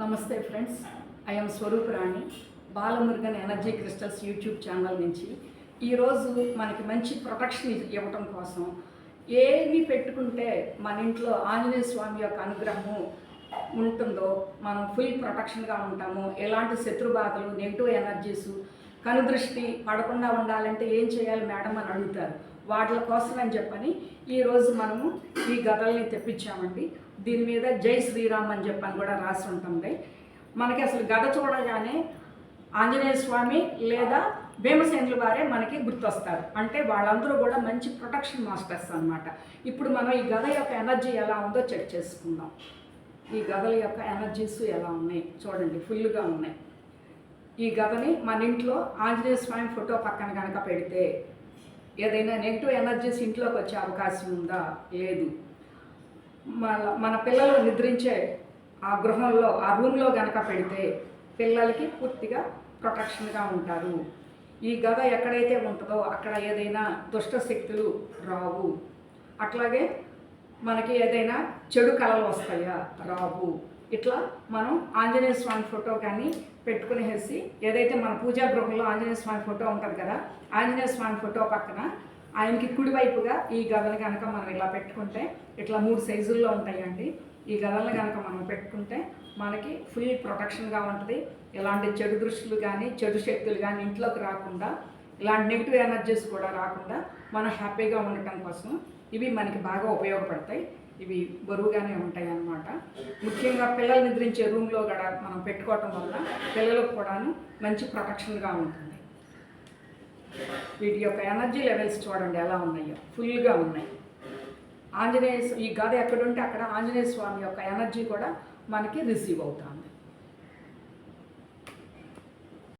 నమస్తే friends. I'm Swaruparani Balamurugan energy crystals YouTube channel నుంచి. ఈరోజు మనకి మంచి ప్రొటెక్షన్ ఇవ్వటం కోసం ఏమి పెట్టుకుంటే మన ఇంట్లో ఆంజనేయ స్వామి యొక్క అనుగ్రహము ఉంటుందో మనం ఫుల్ ప్రొటెక్షన్గా ఉంటాము ఎలాంటి శత్రు బాధలు నెగిటివ్ ఎనర్జీస్ కనుదృష్టి పడకుండా ఉండాలంటే ఏం చేయాలి మేడం అని అడుగుతారు. వాటి కోసం అని చెప్పని ఈరోజు మనము ఈ గదల్ని తెప్పించామండి. దీని మీద జై శ్రీరామ్ అని చెప్పని కూడా రాసి ఉంటుంది. మనకి అసలు గద చూడగానే ఆంజనేయ స్వామి లేదా భీమసేనుల వారే మనకి గుర్తొస్తారు. అంటే వాళ్ళందరూ కూడా మంచి ప్రొటెక్షన్ మాస్టర్స్ అన్నమాట. ఇప్పుడు మనం ఈ గద యొక్క ఎనర్జీ ఎలా ఉందో చెక్ చేసుకుందాం. ఈ గదల యొక్క ఎనర్జీస్ ఎలా ఉన్నాయి? చూడండి ఫుల్గా ఉన్నాయి. ఈ గదని మన ఇంట్లో ఆంజనేయ స్వామి ఫోటో పక్కన కనుక పెడితే ఏదైనా నెగిటివ్ ఎనర్జీస్ ఇంట్లోకి వచ్చే అవకాశం ఉందా? లేదు. మన మన పిల్లలు నిద్రించే ఆ గృహంలో ఆ రూమ్లో కనుక పెడితే పిల్లలకి పూర్తిగా ప్రొటెక్షన్గా ఉంటారు. ఈ గద ఎక్కడైతే ఉంటుందో అక్కడ ఏదైనా దుష్ట శక్తులు రావు. అట్లాగే మనకి ఏదైనా చెడు కళలు వస్తాయా? రావు. ఇట్లా మనం ఆంజనేయ స్వామి ఫోటో కానీ పెట్టుకునేసి ఏదైతే మన పూజా గృహంలో ఆంజనేయ స్వామి ఫోటో ఉంటుంది కదా ఆంజనేయ స్వామి ఫోటో పక్కన ఆయనకి కుడివైపుగా ఈ గదలు కనుక మనం ఇలా పెట్టుకుంటే ఇట్లా మూడు సైజుల్లో ఉంటాయండి. ఈ గదలను కనుక మనం పెట్టుకుంటే మనకి ఫుల్ ప్రొటెక్షన్గా ఉంటుంది. ఇలాంటి చెడు దృష్టిలు కానీ చెడు శక్తులు కానీ ఇంట్లోకి రాకుండా ఇలాంటి నెగిటివ్ ఎనర్జీస్ కూడా రాకుండా మనం హ్యాపీగా ఉండటం కోసం ఇవి మనకి బాగా ఉపయోగపడతాయి. ఇవి బరువుగానే ఉంటాయి అన్నమాట ముఖ్యంగా పిల్లలు నిద్రించే రూమ్లో కూడా మనం పెట్టుకోవటం వల్ల పిల్లలకు కూడాను మంచి ప్రొటెక్షన్గా ఉంటుంది. వీటి యొక్క ఎనర్జీ లెవెల్స్ చూడండి ఎలా ఉన్నాయో. ఫుల్గా ఉన్నాయి. ఆంజనేయ ఈ గద ఎక్కడుంటే అక్కడ ఆంజనేయ స్వామి యొక్క ఎనర్జీ కూడా మనకి రిసీవ్ అవుతుంది.